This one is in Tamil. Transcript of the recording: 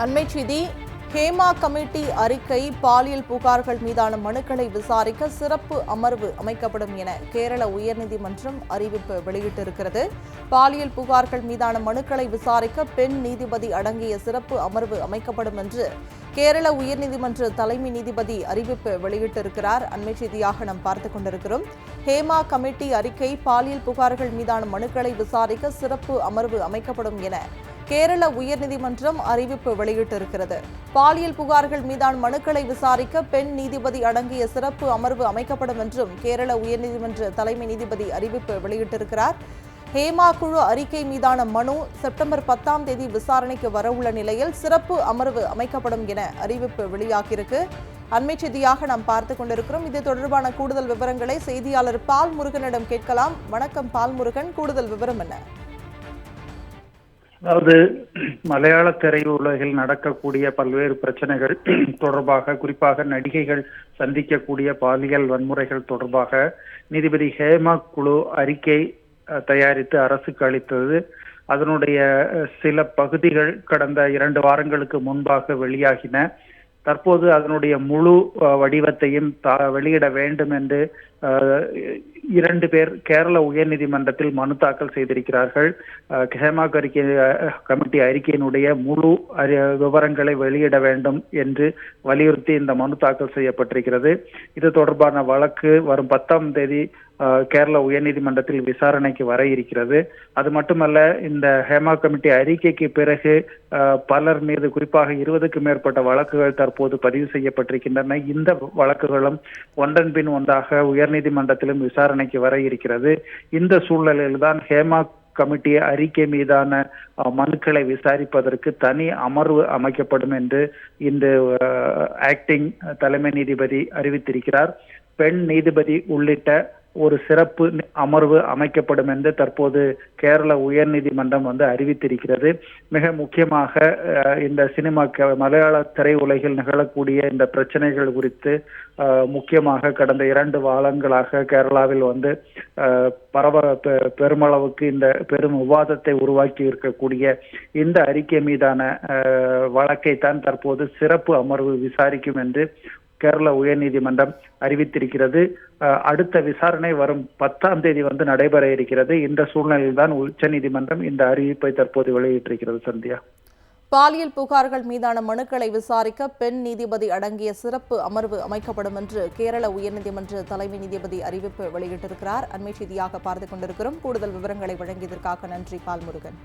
அண்மை செய்தி ஹேமா கமிட்டி அறிக்கை பாலியல் புகார்கள் மீதான மனுக்களை விசாரிக்க சிறப்பு அமர்வு அமைக்கப்படும் என கேரள உயர்நீதிமன்றம் அறிவிப்பு வெளியிட்டிருக்கிறது. பாலியல் புகார்கள் மீதான மனுக்களை விசாரிக்க பெண் நீதிபதி அடங்கிய சிறப்பு அமர்வு அமைக்கப்படும் என்று கேரள உயர்நீதிமன்ற தலைமை நீதிபதி அறிவிப்பு வெளியிட்டிருக்கிறார். அண்மை செய்தியாக நாம் பார்த்துக் கொண்டிருக்கிறோம். ஹேமா கமிட்டி அறிக்கை பாலியல் புகார்கள் மீதான மனுக்களை விசாரிக்க சிறப்பு அமர்வு அமைக்கப்படும் என கேரள உயர்நீதிமன்றம் அறிவிப்பு வெளியிட்டிருக்கிறது. பாலியல் புகார்கள் மீதான மனுக்களை விசாரிக்க பெண் நீதிபதி அடங்கிய சிறப்பு அமர்வு அமைக்கப்படும் என்றும் கேரள உயர்நீதிமன்ற தலைமை நீதிபதி அறிவிப்பு வெளியிட்டிருக்கிறார். ஹேமா குழு அறிக்கை மீதான மனு செப்டம்பர் பத்தாம் தேதி விசாரணைக்கு வரவுள்ள நிலையில் சிறப்பு அமர்வு அமைக்கப்படும் என அறிவிப்பு வெளியாகியிருக்கு. அண்மை செய்தியாக நாம் பார்த்து கொண்டிருக்கிறோம். இது தொடர்பான கூடுதல் விவரங்களை செய்தியாளர் பால் முருகனிடம் கேட்கலாம். வணக்கம் பால் முருகன் கூடுதல் விவரம் என்ன? அதாவது மலையாள திரையுலகில் நடக்கக்கூடிய பல்வேறு பிரச்சனைகள் தொடர்பாக குறிப்பாக நடிகைகள் சந்திக்கக்கூடிய பாலியல் வன்முறைகள் தொடர்பாக நீதிபதி ஹேமா குழு அறிக்கை அஹ், தயாரித்து அரசுக்கு அளித்தது. அதனுடைய சில பகுதிகள் கடந்த இரண்டு வாரங்களுக்கு முன்பாக வெளியாகின. தற்போது அதனுடைய முழு வடிவத்தையும் வெளியிட வேண்டும் என்று இரண்டு பேர் கேரள உயர்நீதிமன்றத்தில் மனு தாக்கல் செய்திருக்கிறார்கள். அஹ், ஹேமா அறிக்கை கமிட்டி அறிக்கையினுடைய முழு அறி- விவரங்களை வெளியிட வேண்டும் என்று வலியுறுத்தி இந்த மனு தாக்கல் செய்யப்பட்டிருக்கிறது. இது தொடர்பான வழக்கு வரும் பத்தாம் தேதி கேரள உயர்நீதிமன்றத்தில் விசாரணைக்கு வர இருக்கிறது. அது மட்டுமல்ல இந்த ஹேமா கமிட்டி அறிக்கைக்கு பிறகு பலர் மீது குறிப்பாக இருபதுக்கும் மேற்பட்ட வழக்குகள் தற்போது பதிவு செய்யப்பட்டிருக்கின்றன. இந்த வழக்குகளும் ஒன்றன் பின் ஒன்றாக உயர்நீதிமன்றத்திலும் விசாரணைக்கு வர இருக்கிறது. இந்த சூழ்நிலையில்தான் ஹேமா கமிட்டி அறிக்கை மீதான மனுக்களை விசாரிப்பதற்கு தனி அமர்வு அமைக்கப்படும் என்று இந்த ஆக்டிங் தலைமை நீதிபதி அறிவித்திருக்கிறார். பெண் நீதிபதி உள்ளிட்ட ஒரு சிறப்பு அமர்வு அமைக்கப்படும் என்று தற்போது கேரள உயர்நீதிமன்றம் வந்து அறிவித்திருக்கிறது. மிக முக்கியமாக அஹ், இந்த சினிமா மலையாள திரையுலகில் நிகழக்கூடிய இந்த பிரச்சனைகள் குறித்து முக்கியமாக கடந்த இரண்டு வாரங்களாக கேரளாவில் வந்து பரவ பெ- பெருமளவுக்கு இந்த பெரும் விவாதத்தை உருவாக்கி இருக்கக்கூடிய இந்த அறிக்கை மீதான அஹ், வழக்கைத்தான் தற்போது சிறப்பு அமர்வு விசாரிக்கும் என்று கேரள உயர்நீதிமன்றம் அறிவித்திருக்கிறது. அடுத்த விசாரணை வரும் பத்தாம் தேதி வந்து நடைபெற இருக்கிறது. இந்த சூழ்நிலையில் தான் உச்சநீதிமன்றம் இந்த அறிவிப்பை தற்போது வெளியிட்டிருக்கிறது சந்தியா. பாலியல் புகார்கள் மீதான மனுக்களை விசாரிக்க பெண் நீதிபதி அடங்கிய சிறப்பு அமர்வு அமைக்கப்படும் என்று கேரள உயர்நீதிமன்ற தலைமை நீதிபதி அறிவிப்பு வெளியிட்டிருக்கிறார். அண்மை செய்தியாக பார்த்துக் கொண்டிருக்கிறோம். கூடுதல் விவரங்களை வழங்கியதற்காக நன்றி பால்முருகன்.